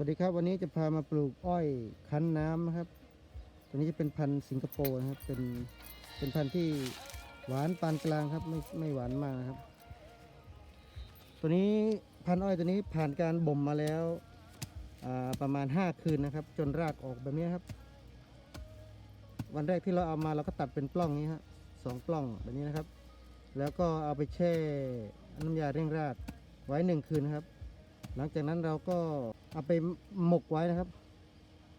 วัสดีครับวันนี้จะพามาปลูกอ้อยคั้นน้ำนะครับ ตัวนี้จะเป็นพันธุ์สิงคโปร์นะครับเป็นเป็นพันธุ์ที่หวานปานกลางครับไม่ไม่หวานมากนะครับ ตัวนี้พันธุ์อ้อยตัวนี้ผ่านการบ่มมาแล้วประมาณ 5 คืนนะครับ จนรากออกแบบนี้ครับ วันแรกที่เราเอามาเราก็ตัดเป็นปล้องนี้ฮะสองปล้องแบบนี้นะครับ แล้วก็เอาไปแช่น้ำยาเร่งรากไว้หนึ่งคืนครับ หลังจากนั้นเราก็เอาไปหมกไว้นะครับ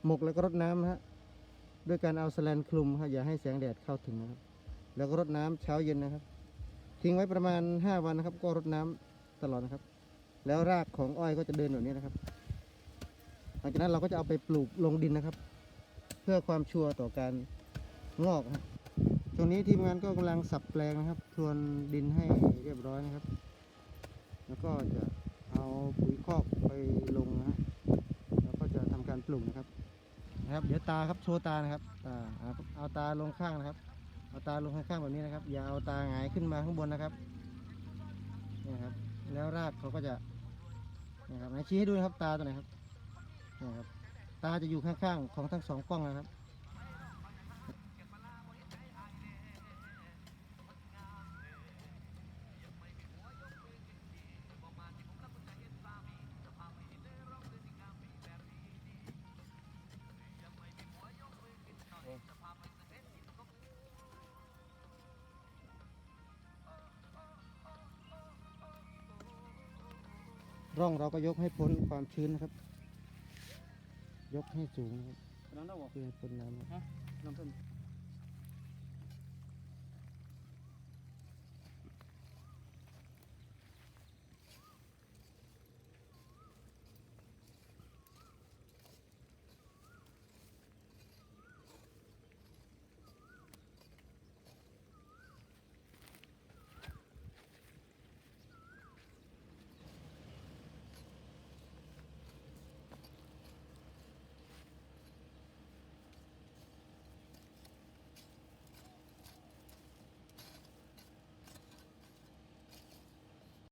หมกแล้วก็รดน้ำฮะด้วยการเอาสแลนคลุมครับอย่าให้แสงแดดเข้าถึงนะครับ แล้วก็รดน้ำเช้าเย็นนะครับ ทิ้งไว้ประมาณ 5 วันนะครับ ก็รดน้ำตลอดนะครับ แล้วรากของอ้อยก็จะเดินแบบนี้นะครับ หลังจากนั้นเราก็จะเอาไปปลูกลงดินนะครับ เพื่อความชัวร์ต่อการงอกนะครับช่วงนี้ทีมงานก็กำลังสับแปลงนะครับ ทวนดินให้เรียบร้อยนะครับ แล้วก็จะ เอาปุ๋ยคอกไปลงนะฮะแล้วก็จะทำการปลูกนะครับนะครับ เดี๋ยวตาครับโชว์ตานะครับตาเอาเอาตาลงข้างนะครับ เอาตาลงข้างๆแบบนี้นะครับ อย่าเอาตาหงายขึ้นมาข้างบนนะครับนี่ครับ แล้วรากเขาก็จะนี่ครับไหนชี้ให้ดูนะครับตาตัวไหนครับนี่ครับตาจะอยู่ข้างๆของทั้งสองกล้องนะครับ ร่องเราก็ยกให้พ้นความชื้นนะครับ ยกให้สูงนะครับน้ำเต้าหู้เพื่อให้พ้นน้ำนะครับ น้ำเต้าหู้